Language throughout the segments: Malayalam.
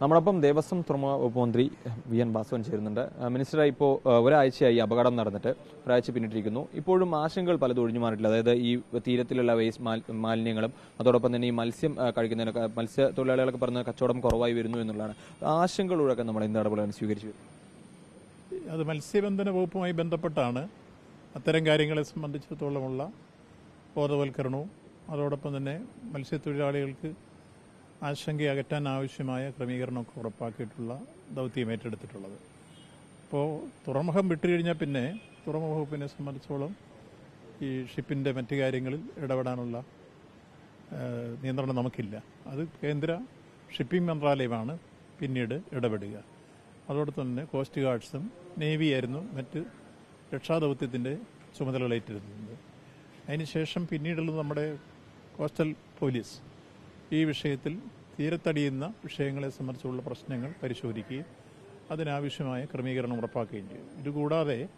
നമ്മളൊപ്പം ദേവസ്വം തുറമുഖ വകുപ്പ് മന്ത്രി വി എൻ ഭാസ്വൻ ചേരുന്നുണ്ട്. മിനിസ്റ്ററെ ഇപ്പോൾ ഒരാഴ്ചയായി അപകടം നടന്നിട്ട് ഒരാഴ്ച പിന്നിട്ടിരിക്കുന്നു. ഇപ്പോഴും ആശങ്കകൾ പലതും ഒഴിഞ്ഞു മാറിയിട്ടില്ല. അതായത് ഈ തീരത്തിലുള്ള വേസ്റ്റ് മാലിന്യങ്ങളും അതോടൊപ്പം തന്നെ ഈ മത്സ്യം കഴിക്കുന്നതിനൊക്കെ മത്സ്യ തൊഴിലാളികളൊക്കെ പറഞ്ഞ കച്ചവടം കുറവായി വരുന്നു എന്നുള്ളതാണ്. ആശങ്കകളൊക്കെ നമ്മൾ എന്ത് നടപടിയാണ് സ്വീകരിച്ചു? അത് മത്സ്യബന്ധന വകുപ്പുമായി ബന്ധപ്പെട്ടാണ് അത്തരം കാര്യങ്ങളെ സംബന്ധിച്ചിടത്തോളമുള്ള ബോധവൽക്കരണവും അതോടൊപ്പം തന്നെ മത്സ്യത്തൊഴിലാളികൾക്ക് ആശങ്ക അകറ്റാൻ ആവശ്യമായ ക്രമീകരണമൊക്കെ ഉറപ്പാക്കിയിട്ടുള്ള ദൗത്യം ഏറ്റെടുത്തിട്ടുള്ളത്. അപ്പോൾ തുറമുഖം വിട്ടുകഴിഞ്ഞാൽ പിന്നെ തുറമുഖ വകുപ്പിനെ സംബന്ധിച്ചോളം ഈ ഷിപ്പിന്റെ മറ്റു കാര്യങ്ങളിൽ ഇടപെടാനുള്ള നിയന്ത്രണം നമുക്കില്ല. അത് കേന്ദ്ര ഷിപ്പിംഗ് മന്ത്രാലയമാണ് പിന്നീട് ഇടപെടുക. അതോടൊപ്പം തന്നെ കോസ്റ്റ് ഗാർഡ്സും നേവി ആയിരുന്നു മറ്റ് രക്ഷാദൗത്യത്തിന്റെ ചുമതലകളേറ്റിരുന്നത് അതിനുശേഷം പിന്നീടുള്ളത് നമ്മുടെ കോസ്റ്റൽ പോലീസ്. ഈ വിഷയത്തിൽ തീരത്തടിയുന്ന വിഷയങ്ങളെ സംബന്ധിച്ചുള്ള പ്രശ്നങ്ങൾ പരിശോധിക്കുകയും അതിനാവശ്യമായ ക്രമീകരണം ഉറപ്പാക്കുകയും ചെയ്യും. ഇതുകൂടാതെ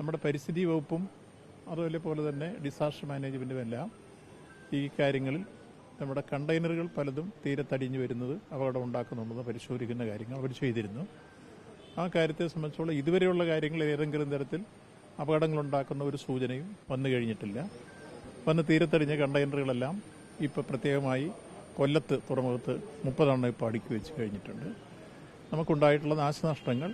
നമ്മുടെ പരിസ്ഥിതി വകുപ്പും അതുപോലെ തന്നെ ഡിസാസ്റ്റർ മാനേജ്മെന്റും എല്ലാം ഈ കാര്യങ്ങളിൽ നമ്മുടെ കണ്ടെയ്നറുകൾ പലതും തീരത്തടിഞ്ഞു വരുന്നത് അപകടം ഉണ്ടാക്കുന്നുണ്ടെന്ന് പരിശോധിക്കുന്ന കാര്യങ്ങൾ അവർ ചെയ്തിരുന്നു. ആ കാര്യത്തെ സംബന്ധിച്ചുള്ള ഇതുവരെയുള്ള കാര്യങ്ങളിൽ ഏതെങ്കിലും തരത്തിൽ അപകടങ്ങൾ ഉണ്ടാക്കുന്ന ഒരു സൂചനയും വന്നു കഴിഞ്ഞിട്ടില്ല. വന്ന് തീരത്തടിഞ്ഞ കണ്ടെയ്നറുകളെല്ലാം ഇപ്പോൾ പ്രത്യേകമായി കൊല്ലത്ത് തുറമുഖത്ത് മുപ്പതെണ്ണം ഇപ്പോൾ അടുക്കി വെച്ച് കഴിഞ്ഞിട്ടുണ്ട്. നമുക്കുണ്ടായിട്ടുള്ള നാശനഷ്ടങ്ങൾ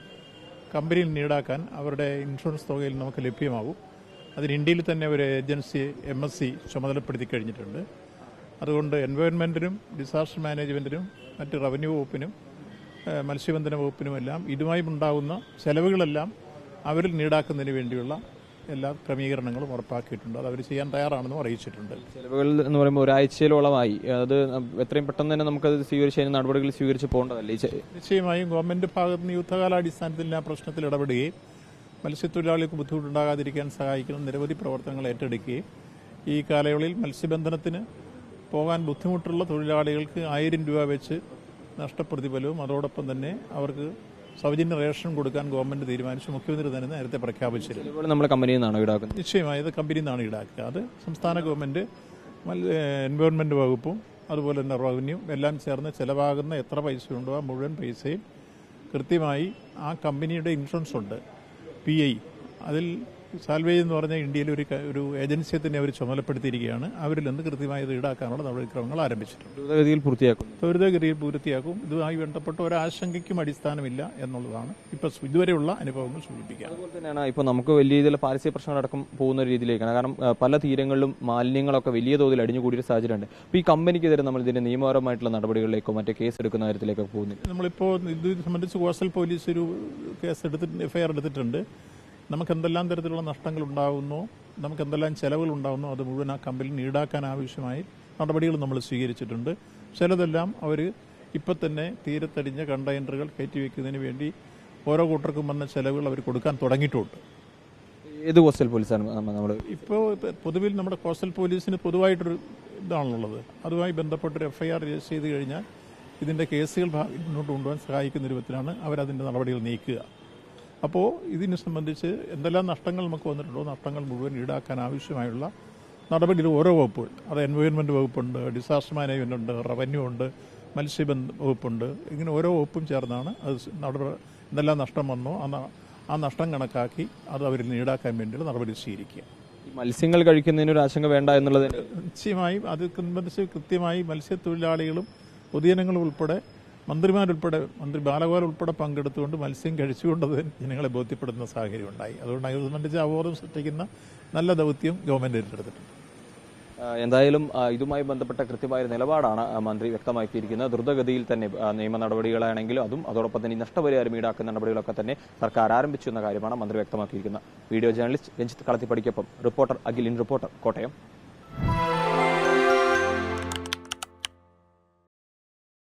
കമ്പനിയിൽ ഈടാക്കാൻ അവരുടെ ഇൻഷുറൻസ് തുകയിൽ നമുക്ക് ലഭ്യമാകും അതിന് ഇന്ത്യയിൽ തന്നെ ഒരു ഏജൻസി എം എസ് സി ചുമതലപ്പെടുത്തി കഴിഞ്ഞിട്ടുണ്ട്. അതുകൊണ്ട് എൻവയോൺമെന്റിനും ഡിസാസ്റ്റർ മാനേജ്മെന്റിനും മറ്റ് റവന്യൂ വകുപ്പിനും മത്സ്യബന്ധന വകുപ്പിനുമെല്ലാം ഇതുമായി ഉണ്ടാകുന്ന ചെലവുകളെല്ലാം അവരിൽ നീടാക്കുന്നതിന് വേണ്ടിയുള്ള എല്ലാ ക്രമീകരണങ്ങളും ഉറപ്പാക്കിയിട്ടുണ്ട്. അത് അവർ ചെയ്യാൻ തയ്യാറാണെന്നും അറിയിച്ചിട്ടുണ്ട്. ചെലവുകൾ എന്ന് പറയുമ്പോൾ ഒരാഴ്ചയിലോളമായി. അത് എത്രയും പെട്ടെന്ന് തന്നെ നമുക്കത് സ്വീകരിച്ച് നടപടികൾ സ്വീകരിച്ച് പോകേണ്ടതല്ലേ? നിശ്ചയമായും ഗവൺമെന്റ് ഭാഗത്ത് നിന്ന് യുദ്ധകാലാടിസ്ഥാനത്തിൽ ആ പ്രശ്നത്തിൽ ഇടപെടുകയും മത്സ്യത്തൊഴിലാളികൾക്ക് ബുദ്ധിമുട്ടുണ്ടാകാതിരിക്കാൻ സഹായിക്കുന്ന നിരവധി പ്രവർത്തനങ്ങൾ ഏറ്റെടുക്കുകയും ഈ കാലയളവിൽ മത്സ്യബന്ധനത്തിന് പോകാൻ ബുദ്ധിമുട്ടുള്ള തൊഴിലാളികൾക്ക് ആയിരം രൂപ വെച്ച് നഷ്ടപ്രതിഫലവും അതോടൊപ്പം തന്നെ അവർക്ക് സൗജന്യ റേഷൻ കൊടുക്കാൻ ഗവൺമെന്റ് തീരുമാനിച്ചു. മുഖ്യമന്ത്രി തന്നെ നേരത്തെ പ്രഖ്യാപിച്ചിരുന്നു. നമ്മൾ കമ്പനിയിൽ നിന്നാണ് ഈടാക്കുന്നത്. നിശ്ചയമായി ഇത് കമ്പനിയിൽ നിന്നാണ് ഈടാക്കുക. അത് സംസ്ഥാന ഗവൺമെന്റ് എൻവയോൺമെന്റ് വകുപ്പും അതുപോലെ തന്നെ റവന്യൂ എല്ലാം ചേർന്ന് ചെലവാകുന്ന എത്ര പൈസ ഉണ്ടോ ആ മുഴുവൻ പൈസയും കൃത്യമായി ആ കമ്പനിയുടെ ഇൻഷുറൻസ് ഉണ്ട്. പി ഐ അതിൽ സാൽവേജ് എന്ന് പറഞ്ഞ ഇന്ത്യയിൽ ഒരു ഒരു ഏജൻസിയെ തന്നെ അവർ ചുമതലപ്പെടുത്തിയിരിക്കുകയാണ്. അവരിൽ നിന്ന് കൃത്യമായി ഇത് ഈടാക്കാനുള്ള നടപടിക്രമങ്ങൾ ആരംഭിച്ചിട്ടുണ്ട്. ദ്രുതഗതിയിൽ പൂർത്തിയാക്കും. ത്വരിതഗതിയിൽ പൂർത്തിയാക്കും. ഇതുമായി ബന്ധപ്പെട്ട ഒരാശങ്കയ്ക്കും അടിസ്ഥാനമില്ല എന്നുള്ളതാണ് ഇപ്പോൾ ഇതുവരെയുള്ള അനുഭവങ്ങൾ സൂചിപ്പിക്കുക. അതുപോലെ തന്നെയാണ് ഇപ്പോൾ നമുക്ക് വലിയ രീതിയിൽ പാരിസ്ഥിതിക പ്രശ്നങ്ങളടക്കം പോകുന്ന ഒരു രീതിയിലേക്കാണ്. കാരണം പല തീരങ്ങളിലും മാലിന്യങ്ങളൊക്കെ വലിയ തോതിൽ അടിഞ്ഞുകൂടിയ സാഹചര്യമുണ്ട്. അപ്പോൾ ഈ കമ്പനിക്കെതിരെ നമ്മൾ ഇതിന്റെ നിയമപരമായിട്ടുള്ള നടപടികളിലേക്കോ മറ്റേ കേസ് എടുക്കുന്ന കാര്യത്തിലേക്കോ പോകുന്നില്ല. നമ്മളിപ്പോൾ ഇത് സംബന്ധിച്ച് കോസ്റ്റൽ പോലീസ് ഒരു കേസ് എടുത്തിട്ട് എഫ്ഐആർ എടുത്തിട്ടുണ്ട്. നമുക്ക് എന്തെല്ലാം തരത്തിലുള്ള നഷ്ടങ്ങൾ ഉണ്ടാകുന്നു നമുക്ക് എന്തെല്ലാം ചെലവുകൾ ഉണ്ടാകുന്നു അത് മുഴുവൻ ആ കമ്പനി ഈടാക്കാൻ ആവശ്യമായി നടപടികൾ നമ്മൾ സ്വീകരിച്ചിട്ടുണ്ട്. ചിലതെല്ലാം അവർ ഇപ്പം തന്നെ തീരത്തടിഞ്ഞ കണ്ടെയ്നറുകൾ കയറ്റിവെക്കുന്നതിന് വേണ്ടി ഓരോ കൂട്ടർക്കും വന്ന ചെലവുകൾ അവർ കൊടുക്കാൻ തുടങ്ങിയിട്ടുണ്ട്. ഏത് കോസ്റ്റൽ പോലീസാണ് നമ്മൾ ഇപ്പോൾ പൊതുവിൽ നമ്മുടെ കോസ്റ്റൽ പോലീസിന് പൊതുവായിട്ടൊരു ഇതാണുള്ളത്. അതുമായി ബന്ധപ്പെട്ടൊരു എഫ്ഐആർ രജിസ്റ്റർ ചെയ്ത് കഴിഞ്ഞാൽ ഇതിന്റെ കേസുകൾ മുന്നോട്ട് കൊണ്ടുപോകാൻ സഹായിക്കുന്ന രൂപത്തിലാണ് അവരതിന്റെ നടപടികൾ നീക്കുക. അപ്പോൾ ഇതിനെ സംബന്ധിച്ച് എന്തെല്ലാം നഷ്ടങ്ങൾ നമുക്ക് വന്നിട്ടുണ്ടോ? നഷ്ടങ്ങൾ മുഴുവൻ ഈടാക്കാൻ ആവശ്യമായുള്ള നടപടികൾ ഓരോ വകുപ്പുകൾ അത് എൻവയോൺമെന്റ് വകുപ്പുണ്ട് ഡിസാസ്റ്റർ മാനേജ്മെന്റ് ഉണ്ട് റവന്യൂ ഉണ്ട് മത്സ്യബന്ധ വകുപ്പുണ്ട്. ഇങ്ങനെ ഓരോ വകുപ്പും ചേർന്നാണ് അത് നടപടി എന്തെല്ലാം നഷ്ടം വന്നോ ആ ആ നഷ്ടം കണക്കാക്കി അത് അവരിൽ ഈടാക്കാൻ വേണ്ടിയുള്ള നടപടി സ്വീകരിക്കുക. മത്സ്യങ്ങൾ കഴിക്കുന്നതിന് ഒരു ആശങ്ക വേണ്ട എന്നുള്ളത് നിശ്ചയമായും അത് സംബന്ധിച്ച് കൃത്യമായി മത്സ്യത്തൊഴിലാളികളും പൊതുജനങ്ങളും ഉൾപ്പെടെ മന്ത്രിമാരുൾപ്പെടെ മന്ത്രി ബാലഗോപാൽ ഉൾപ്പെടെ പങ്കെടുത്തുകൊണ്ട് മത്സ്യം കഴിച്ചുകൊണ്ട് അത് ജനങ്ങളെ ബോധ്യപ്പെടുന്ന സാഹചര്യം ഉണ്ടായി. അതുകൊണ്ട് അത് സംബന്ധിച്ച് അവബോധം സൃഷ്ടിക്കുന്ന നല്ല ദൗത്യം ഗവൺമെന്റ് ഏറ്റെടുത്തിട്ടുണ്ട്. എന്തായാലും ഇതുമായി ബന്ധപ്പെട്ട കൃത്യമായ നിലപാടാണ് മന്ത്രി വ്യക്തമാക്കിയിരിക്കുന്നത്. ദ്രുതഗതിയിൽ തന്നെ നിയമ നടപടികളാണെങ്കിലും അതും അതോടൊപ്പം തന്നെ നഷ്ടപരിഹാരം ഈടാക്കുന്ന നടപടികളൊക്കെ തന്നെ സർക്കാർ ആരംഭിച്ചു എന്ന കാര്യമാണ് മന്ത്രി വ്യക്തമാക്കിയിരിക്കുന്നത്. വീഡിയോ ജേർണലിസ്റ്റ് രഞ്ജിത്ത് കളത്തിപ്പടിക്കൊപ്പം റിപ്പോർട്ടർ അഖിലിൻ റിപ്പോർട്ടർ കോട്ടയം.